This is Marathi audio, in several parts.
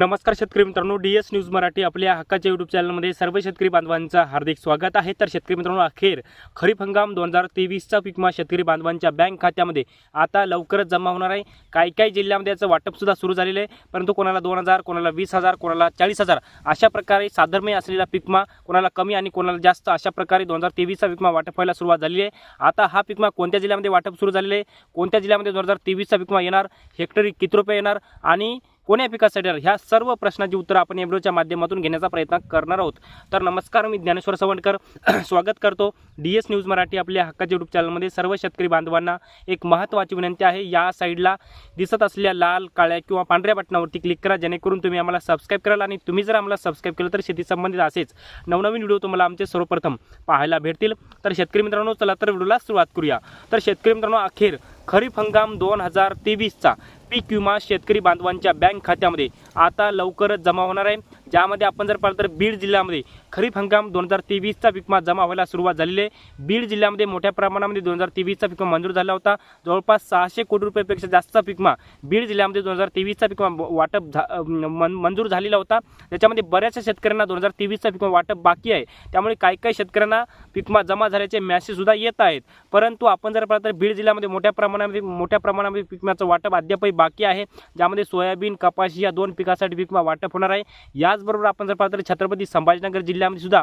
नमस्कार शेतकरी मित्रांनो डी एस न्यूज मराठी आपल्या हक्काच्या यूट्यूब चॅनलमध्ये सर्व शेतकरी बांधवांचं हार्दिक स्वागत आहे. तर शेतकरी मित्रांनो अखेर खरीप हंगाम दोन हजार तेवीसचा पिकमा शेतकरी बांधवांच्या बँक खात्यामध्ये आता लवकरच जमा होणार आहे. काही काही जिल्ह्यामध्ये याचं वाटपसुद्धा सुरू झालेलं आहे परंतु कोणाला दोन हजार कोणाला वीस हजार कोणाला चाळीस हजार अशा प्रकारे साधर्म्य असलेला पिकमा कोणाला कमी आणि कोणाला जास्त अशा प्रकारे दोन हजार तेवीसचा पिकमा वाटप व्हायला सुरुवात झालेली आहे. आता हा पिकमा कोणत्या जिल्ह्यामध्ये वाटप सुरू झालेलं आहे? कोणत्या जिल्ह्यामध्ये दोन हजार तेवीसचा पिकमा येणार? हेक्टरी किती रुपये येणार? आणि कोण्या पिकासाठी ह्या सर्व प्रश्नाची उत्तरं आपण एब्रोच्या माध्यमातून घेण्याचा प्रयत्न करणार आहोत. तर नमस्कार मी ज्ञानेश्वर सवणकर स्वागत करतो डी एस न्यूज मराठी आपल्या हक्काच्या यूट्यूब चॅनलमध्ये सर्व शेतकरी बांधवांना एक महत्त्वाची विनंती आहे. या साईडला दिसत असलेल्या लाल काळ्या किंवा पांढऱ्या बटनावरती क्लिक करा जेणेकरून तुम्ही आम्हाला सबस्क्राईब कराल आणि तुम्ही जर आम्हाला सबस्क्राईब केलं तर शेती संबंधित असेच नवनवीन व्हिडिओ तुम्हाला आमचे सर्वप्रथम पाहायला भेटतील. तर शेतकरी मित्रांनो चला तर व्हिडिओला सुरुवात करूया. तर शेतकरी मित्रांनो अखेर खरीप हंगाम दोन हजार तेवीसचा. पीक विमा शेतकरी बांधवांच्या बँक खात्यामध्ये आता लवकरच जमा होणार आहे. ज्यामध्ये आपण जर पाहिलं तर बीड जिल्ह्यामध्ये खरीप हंगाम दोन हजार तेवीसचा विकमा जमा व्हायला सुरुवात झालेली आहे. बीड जिल्ह्यामध्ये मोठ्या प्रमाणामध्ये दोन हजार तेवीसचा विकमा मंजूर झाला होता. जवळपास सहाशे कोटी रुपयापेक्षा जास्तचा विकमा बीड जिल्ह्यामध्ये दोन हजार तेवीसचा विकमा वाटप झा मन मंजूर झालेला होता. त्याच्यामध्ये बऱ्याचशा शेतकऱ्यांना दोन हजार तेवीसचा विकमा वाटप बाकी आहे. त्यामुळे काही काही शेतकऱ्यांना विकमा जमा झाल्याचे मॅसेजसुद्धा येत आहेत. परंतु आपण जर पाहिलं तर बीड जिल्ह्यामध्ये मोठ्या प्रमाणामध्ये मोठ्या प्रमाणामध्ये पिकमाचं वाटप अद्यापही बाकी आहे. ज्यामध्ये सोयाबीन कपाशी या दोन पिकासाठी पिकमा वाटप होणार आहे. याचबरोबर आपण जर पाहिलं तर छत्रपती संभाजीनगर त्यामध्ये सुद्धा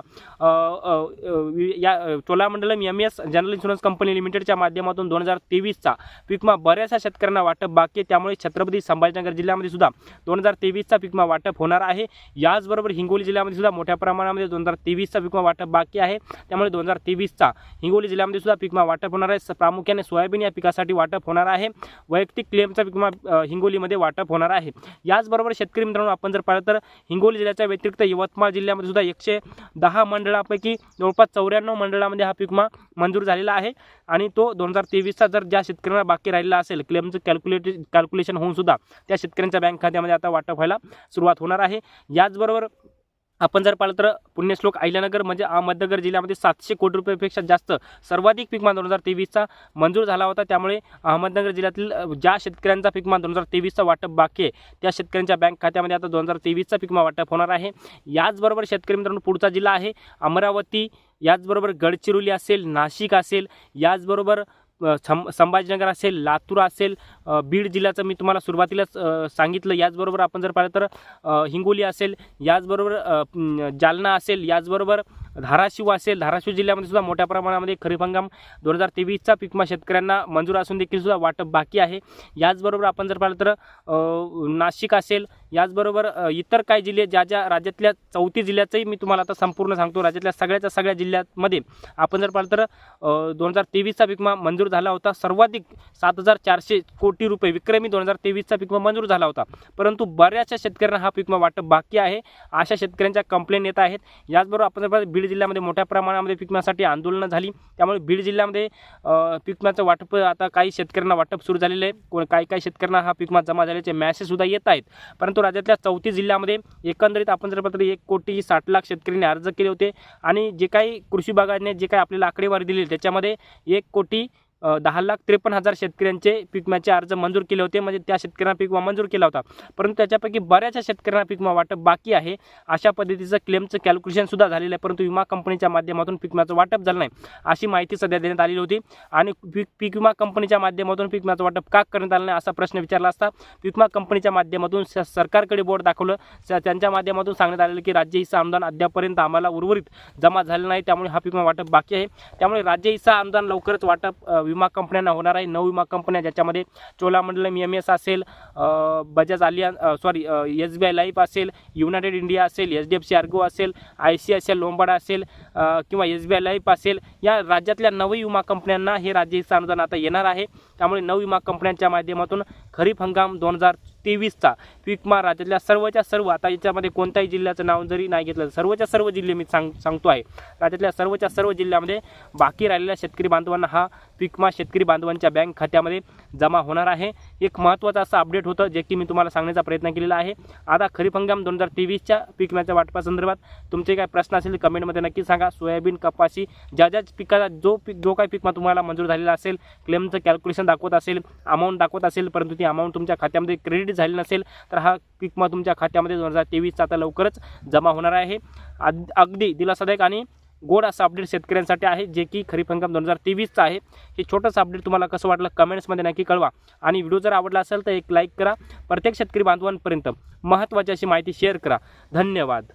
या Cholamandalam M S general insurance company लिमिटेडच्या माध्यमातून दोन हजार तेवीसचा पिकमा बऱ्याचशा शेतकऱ्यांना वाटप बाकी आहे. त्यामुळे छत्रपती संभाजीनगर जिल्ह्यामध्ये सुद्धा दोन हजार तेवीसचा पिकमा वाटप होणार आहे. याचबरोबर हिंगोली जिल्ह्यामध्ये सुद्धा मोठ्या प्रमाणामध्ये दोन हजार तेवीसचा पिकमा वाटप बाकी आहे. त्यामुळे दोन हजार तेवीसचा हिंगोली जिल्ह्यामध्ये सुद्धा पिकमा वाटप होणार आहे. प्रामुख्याने सोयाबीन या पिकासाठी वाटप होणार आहे. वैयक्तिक क्लेमचा पिकमा हिंगोलीमध्ये वाटप होणार आहे. याचबरोबर शेतकरी मित्रांनो आपण जर पाहिलं तर हिंगोली जिल्ह्याच्या व्यतिरिक्त यवतमाळ जिल्ह्यामध्ये सुद्धा एकशे दहा मंडळापैकी जवळपास चौऱ्याण्णव मंडळामध्ये हा पीक मा मंजूर झालेला आहे. आणि तो दोन हजार तेवीसचा जर ज्या शेतकऱ्यांना बाकी राहिलेला असेल क्लेमचं कॅल्क्युलेट कॅल्क्युलेशन होऊन सुद्धा त्या शेतकऱ्यांच्या बँक खात्यामध्ये आता वाटप व्हायला सुरुवात होणार आहे. याचबरोबर आपण जर पाहिलं तर पुण्यश्लोक अहिल्यानगर म्हणजे अहमदनगर जिल्ह्यामध्ये सातशे कोटी रुपयापेक्षा जास्त सर्वाधिक पीक दोन हजार तेवीसचा मंजूर झाला होता. त्यामुळे अहमदनगर जिल्ह्यातील ज्या शेतकऱ्यांचा पीकमान दोन हजार तेवीसचा वाटप बाकी आहे त्या शेतकऱ्यांच्या बँक खात्यामध्ये आता दोन हजार तेवीसचा पीकमा वाटप होणार आहे. याचबरोबर शेतकरी मित्रांनो पुढचा जिल्हा आहे अमरावती याचबरोबर गडचिरोली असेल नाशिक असेल याचबरोबर सं संभाजीनगर असेल लातूर असेल बीड जिल्ह्याचं मी तुम्हाला सुरुवातीलाच सांगितलं. याचबरोबर आपण जर पाहिलं तर हिंगोली असेल याचबरोबर जालना असेल याचबरोबर धाराशिव असेल. धाराशिव जिल्ह्यामध्ये सुद्धा मोठ्या प्रमाणामध्ये खरीप हंगाम दोन हजार तेवीसचा पिकमा शेतकऱ्यांना मंजूर असून देखील सुद्धा वाटप बाकी आहे. याचबरोबर आपण जर पाहिलं तर नाशिक असेल याचबरोबर इतर काही जिल्हे ज्या ज्या राज्यातल्या चौथी जिल्ह्याचंही मी तुम्हाला आता संपूर्ण सांगतो. राज्यातल्या सगळ्याच्या सगळ्या जिल्ह्यामध्ये आपण जर पाहिलं तर दोन हजार तेवीसचा पिकमा मंजूर झाला होता. सर्वाधिक सात हजार चारशे कोटी रुपये विक्रमी दोन हजार तेवीसचा पिकमा मंजूर झाला होता. परंतु बऱ्याचशा शेतकऱ्यांना हा पिकमा वाटप बाकी आहे. अशा शेतकऱ्यांच्या कंप्लेन येत आहेत. याचबरोबर आपण जर पाहिलं बीड जिल्ह्यामध्ये मोठ्या प्रमाणामध्ये पिकम्यासाठी आंदोलनं झाली. त्यामुळे बीड जिल्ह्यामध्ये पिकमाचं वाटप आता काही शेतकऱ्यांना वाटप सुरू झालेलं आहे. कोण काही काही शेतकऱ्यांना हा पिकमा जमा झाल्याचे मॅसेजसुद्धा येत आहेत. परंतु राज्यातल्या चौथी जिल्ह्यामध्ये एकंदरीत आपण जर पाहिलं एक कोटी साठ लाख शेतकऱ्यांनी अर्ज केले होते. आणि जे काही कृषी विभागाने जे काही आपल्याला आकडेवारी दिली त्याच्यामध्ये एक कोटी दहा लाख त्रेपन्न हजार शेतकऱ्यांचे पीक विम्याचे अर्ज मंजूर केले होते. म्हणजे त्या शेतकऱ्यांना पीक विमा मंजूर केला होता. परंतु त्याच्यापैकी बऱ्याचशा शेतकऱ्यांना पीक विमा वाटप बाकी आहे. अशा पद्धतीचं क्लेमचं कॅल्क्युलेशन सुद्धा झालेलं आहे. परंतु विमा कंपनीच्या माध्यमातून पीक विम्याचं वाटप झालं नाही. अशी माहिती सध्या देण्यात आलेली होती. आणि पीक पीक विमा कंपनीच्या माध्यमातून पीक विम्याचं वाटप का करण्यात आलं नाही असा प्रश्न विचारला असता. पीक विमा कंपनीच्या माध्यमातून स- सरकारकडे बोर्ड दाखवलं. त्यांच्या माध्यमातून सांगण्यात आलेलं की राज्य हिस्सा अनुदान अद्यापर्यंत आम्हाला उर्वरित जमा झालं नाही. त्यामुळे हा पीक विमा वाटप बाकी आहे. त्यामुळे राज्य हिस्सा अनुदान लवकरच वाटप विमा कंपन्यांना होणार आहे. नऊ विमा कंपन्या ज्याच्यामध्ये चोलामंडलम एम एस असेल Bajaj Allianz sorry S B I life असेल युनायटेड इंडिया असेल H D F C Ergo असेल I C I C I Lombard असेल किंवा एस बी आय लाईफ असेल या राज्यातल्या नऊ विमा कंपन्यांना हे राज्य अनुदान आता येणार आहे. त्यामुळे नऊ विमा कंपन्यांच्या माध्यमातून खरीप हंगाम दोन हजार तेवीसचा. विमा राज्यातल्या सर्वच्या सर्व आता याच्यामध्ये कोणत्याही जिल्ह्याचं नाव जरी नाही घेतलं सर्वच्या सर्व जिल्हे मी सांग सांगतो आहे. राज्यातल्या सर्वच्या सर्व जिल्ह्यामध्ये बाकी राहिलेल्या शेतकरी बांधवांना हा पिकमा शेतकरी बांधवांच्या बँक खात्यामध्ये जमा होणार आहे. एक महत्त्वाचं असं अपडेट होतं जे की मी तुम्हाला सांगण्याचा प्रयत्न केलेला आहे. आता खरीप हंगाम दोन हजार तेवीसच्या पिकम्याच्या वाटपासंदर्भात तुमचे काय प्रश्न असेल कमेंटमध्ये नक्की सांगा. सोयाबीन कपाशी ज्या ज्या पिकाचा जो पीक जो काही पिकमा तुम्हाला मंजूर झालेला असेल क्लेमचं कॅल्क्युलेशन दाखवत असेल अमाऊंट दाखवत असेल परंतु ती अमाऊंट तुमच्या खात्यामध्ये क्रेडिट अपडेट झाली नसेल तर हा पीक विमा तुमच्या खात्यामध्ये दोन हजार तेवीसचा आता लवकरच जमा होणार आहे. आद अगदी दिलासादायक आणि गोड असं अपडेट शेतकऱ्यांसाठी आहे जे की खरीप हंगाम दोन हजार तेवीसचा आहे. हे छोटंसं अपडेट तुम्हाला कसं वाटलं कमेंट्समध्ये नक्की कळवा. आणि व्हिडिओ जर आवडला असेल तर एक लाईक करा. प्रत्येक शेतकरी बांधवांपर्यंत महत्त्वाची अशी माहिती शेअर करा. धन्यवाद.